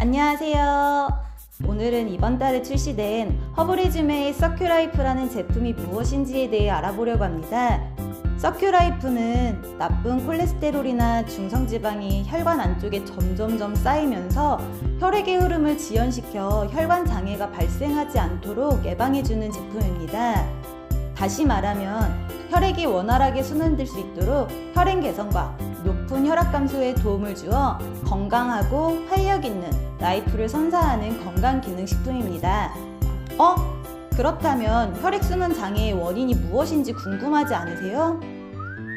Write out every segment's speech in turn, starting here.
안녕하세요. 오늘은 이번 달에 출시된 허브리즘의 서큐라이프라는 제품이 무엇인지에 대해 알아보려고 합니다. 서큐라이프는 나쁜 콜레스테롤이나 중성지방이 혈관 안쪽에 점점점 쌓이면서 혈액의 흐름을 지연시켜 혈관 장애가 발생하지 않도록 예방해주는 제품입니다. 다시 말하면 혈액이 원활하게 순환될 수 있도록 혈행 개선과 높은 혈압 감소에 도움을 주어 건강하고 활력 있는 라이프를 선사하는 건강기능식품입니다. 어? 그렇다면 혈액순환 장애의 원인이 무엇인지 궁금하지 않으세요?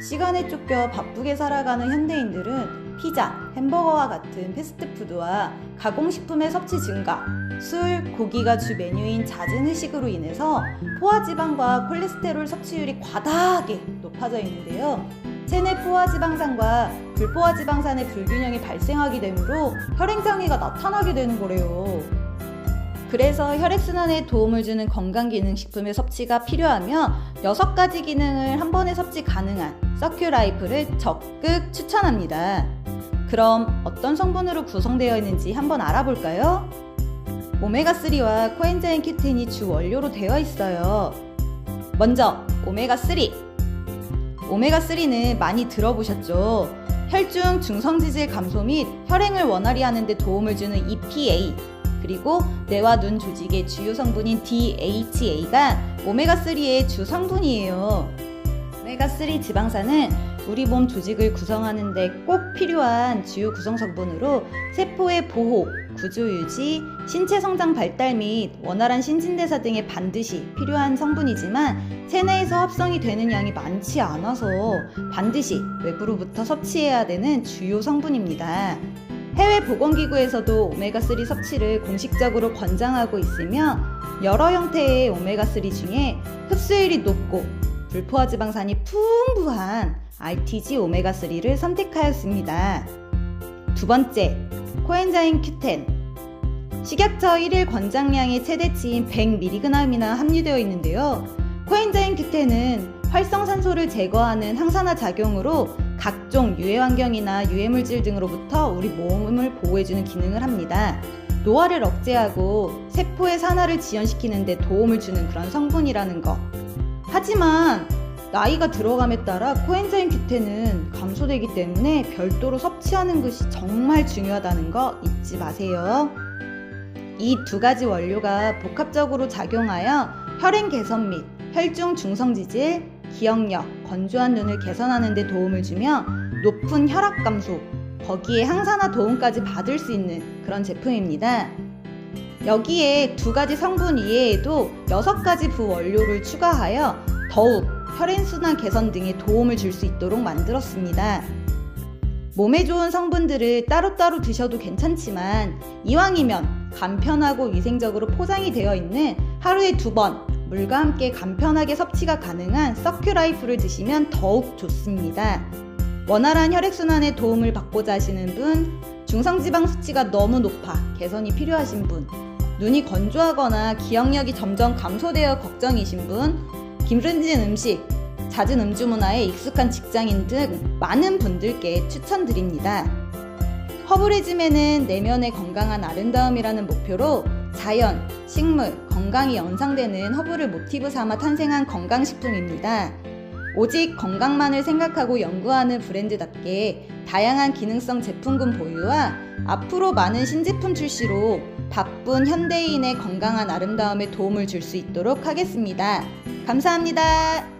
시간에 쫓겨 바쁘게 살아가는 현대인들은 피자, 햄버거와 같은 패스트푸드와 가공식품의 섭취 증가, 술, 고기가 주 메뉴인 잦은 회식으로 인해서 포화지방과 콜레스테롤 섭취율이 과다하게 높아져 있는데요. 체내 포화 지방산과 불포화 지방산의 불균형이 발생하게 되므로 혈행장애가 나타나게 되는 거래요. 그래서 혈액순환에 도움을 주는 건강기능식품의 섭취가 필요하며 6가지 기능을 한 번에 섭취 가능한 서큐라이프를 적극 추천합니다. 그럼 어떤 성분으로 구성되어 있는지 한번 알아볼까요? 오메가3와 코엔자인 큐틴이 주 원료로 되어 있어요. 먼저 오메가3. 오메가3는 많이 들어보셨죠? 혈중 중성지질 감소 및 혈행을 원활히 하는 데 도움을 주는 EPA, 그리고 뇌와 눈 조직의 주요 성분인 DHA가 오메가3의 주 성분이에요. 오메가3 지방산은 우리 몸 조직을 구성하는데 꼭 필요한 주요 구성 성분으로 세포의 보호, 구조 유지, 신체 성장 발달 및 원활한 신진대사 등에 반드시 필요한 성분이지만 체내에서 합성이 되는 양이 많지 않아서 반드시 외부로부터 섭취해야 되는 주요 성분입니다. 해외 보건기구에서도 오메가3 섭취를 공식적으로 권장하고 있으며 여러 형태의 오메가3 중에 흡수율이 높고 불포화 지방산이 풍부한 RTG 오메가3를 선택하였습니다. 두 번째, 코엔자인 큐텐. 식약처 1일 권장량의 최대치인 100mg이나 함유되어 있는데요. 코엔자인 큐텐은 활성산소를 제거하는 항산화 작용으로 각종 유해 환경이나 유해 물질 등으로부터 우리 몸을 보호해주는 기능을 합니다. 노화를 억제하고 세포의 산화를 지연시키는 데 도움을 주는 그런 성분이라는 것. 하지만 나이가 들어감에 따라 코엔자임 큐텐은 감소되기 때문에 별도로 섭취하는 것이 정말 중요하다는 거 잊지 마세요. 이 두 가지 원료가 복합적으로 작용하여 혈행 개선 및 혈중 중성지질, 기억력, 건조한 눈을 개선하는 데 도움을 주며 높은 혈압 감소, 거기에 항산화 도움까지 받을 수 있는 그런 제품입니다. 여기에 두 가지 성분 이외에도 여섯 가지 부원료를 추가하여 더욱 혈행순환 개선 등에 도움을 줄 수 있도록 만들었습니다. 몸에 좋은 성분들을 따로따로 드셔도 괜찮지만 이왕이면 간편하고 위생적으로 포장이 되어 있는 하루에 두 번 물과 함께 간편하게 섭취가 가능한 서큐라이프를 드시면 더욱 좋습니다. 원활한 혈액순환에 도움을 받고자 하시는 분, 중성지방 수치가 너무 높아 개선이 필요하신 분, 눈이 건조하거나 기억력이 점점 감소되어 걱정이신 분, 기름진 음식, 잦은 음주 문화에 익숙한 직장인 등 많은 분들께 추천드립니다. 허브리즘에는 내면의 건강한 아름다움이라는 목표로 자연, 식물, 건강이 연상되는 허브를 모티브 삼아 탄생한 건강식품입니다. 오직 건강만을 생각하고 연구하는 브랜드답게 다양한 기능성 제품군 보유와 앞으로 많은 신제품 출시로 바쁜 현대인의 건강한 아름다움에 도움을 줄 수 있도록 하겠습니다. 감사합니다.